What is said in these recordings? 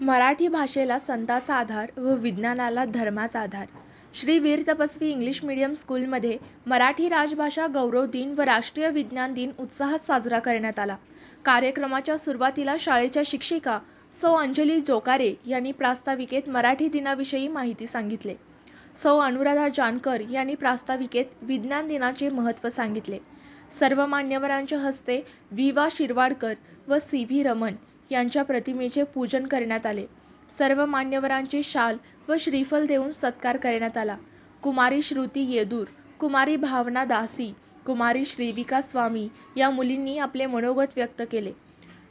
मराठी भाषेला संताचा आधार व विज्ञानाला धर्माचा आधार. श्री वीर तपस्वी इंग्लिश मीडियम स्कूलमध्ये मराठी राजभाषा गौरव दिन व राष्ट्रीय विज्ञान दिन उत्साहात साजरा करण्यात आला. कार्यक्रमाच्या सुरुवातीला शाळेच्या शिक्षिका सौ अंजली जोकारे यांनी प्रास्ताविकेत मराठी दिनाविषयी माहिती सांगितले. सौ अनुराधा जानकर यांनी प्रास्ताविकेत विज्ञान दिनाचे महत्त्व सांगितले. सर्व मान्यवरांच्या हस्ते वि. वा. शिरवाडकर व सी. व्ही. रमण यांच्या प्रतिमेचे पूजन करण्यात आले. सर्व मान्यवरांचे शाल व श्रीफल देऊन सत्कार करण्यात आला. कुमारी श्रुती येदूर, कुमारी भावना दासी, कुमारी श्रीविका स्वामी या मुलींनी आपले मनोगत व्यक्त केले.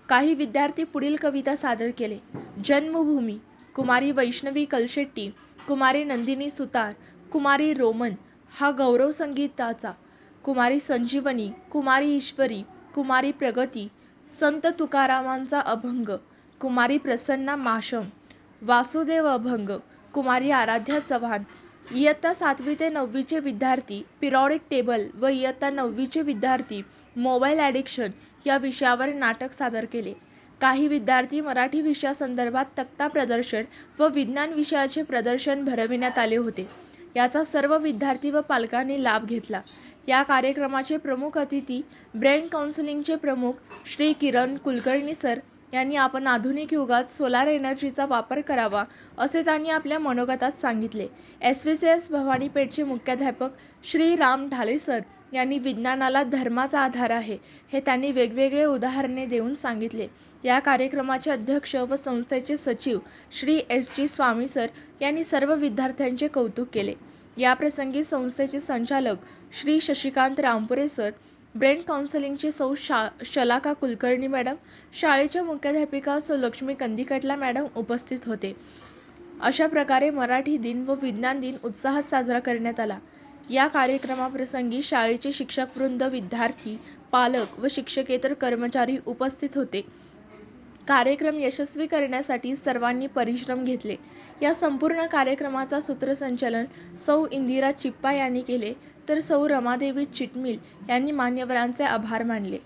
काही विद्यार्थी पुढील कविता सादर केले. जन्मभूमी, कुमारी वैष्णवी कलशेट्टी, कुमारी नंदिनी सुतार, कुमारी रोमन हा गौरव संगीताचा, कुमारी संजीवनी, कुमारी ईश्वरी, कुमारी प्रगती, संत तुकारामांचा अभंग, कुमारी प्रसन्ना माशम, वासुदेव अभंग, कुमारी आराध्या चव्हाण. इयत्ता सातवी ते नववीचे विद्यार्थी पिरियॉडिक टेबल व इयत्ता नववीचे विद्यार्थी मोबाईल ॲडिक्शन या विषयावर नाटक सादर केले. काही विद्यार्थी मराठी विषयासंदर्भात तक्ता प्रदर्शन व विज्ञान विषयाचे प्रदर्शन भरविण्यात आले होते. याचा सर्व विद्यार्थी व पालकांनी लाभ घेतला. या कार्यक्रमाचे प्रमुख अतिथी ब्रेन काउन्सिलिंगचे प्रमुख श्री किरण कुलकर्णी सर यांनी आपण आधुनिक युगात सोलार एनर्जीचा वापर करावा असे त्यांनी आपल्या मनोगतात सांगितले. एस व्ही सी एस भवानीपेठचे मुख्याध्यापक श्री राम ढाले सर यांनी विज्ञानाला धर्माचा आधार आहे हे त्यांनी वेगवेगळे उदाहरणे देऊन सांगितले. या कार्यक्रमाचे अध्यक्ष व संस्थेचे सचिव Shri S. G. Swami sir यांनी सर्व विद्यार्थ्यांचे कौतुक केले. याप्रसंगी संस्थेचे संचालक श्री शशिकांत रामपुरे सर, ब्रेन काउन्सिलिंगचे सौ. शलाका कुलकर्णी मॅडम, शाळेच्या मुख्याध्यापिका सौ. लक्ष्मी कंदिकटला मॅडम उपस्थित होते. अशा प्रकारे मराठी दिन व विज्ञान दिन उत्साहात साजरा करण्यात आला. या कार्यक्रमाप्रसंगी शाळेचे शिक्षकवृंद, विद्यार्थी, पालक व शिक्षकेतर कर्मचारी उपस्थित होते. कार्यक्रम यशस्वी करण्यासाठी सर्वांनी परिश्रम घेतले. या संपूर्ण कार्यक्रमाचा सूत्रसंचालन सौ. इंदिरा चिप्पा यांनी केले तर सौ. रमादेवी चिटमिल यांनी मान्यवरांचे आभार मानले.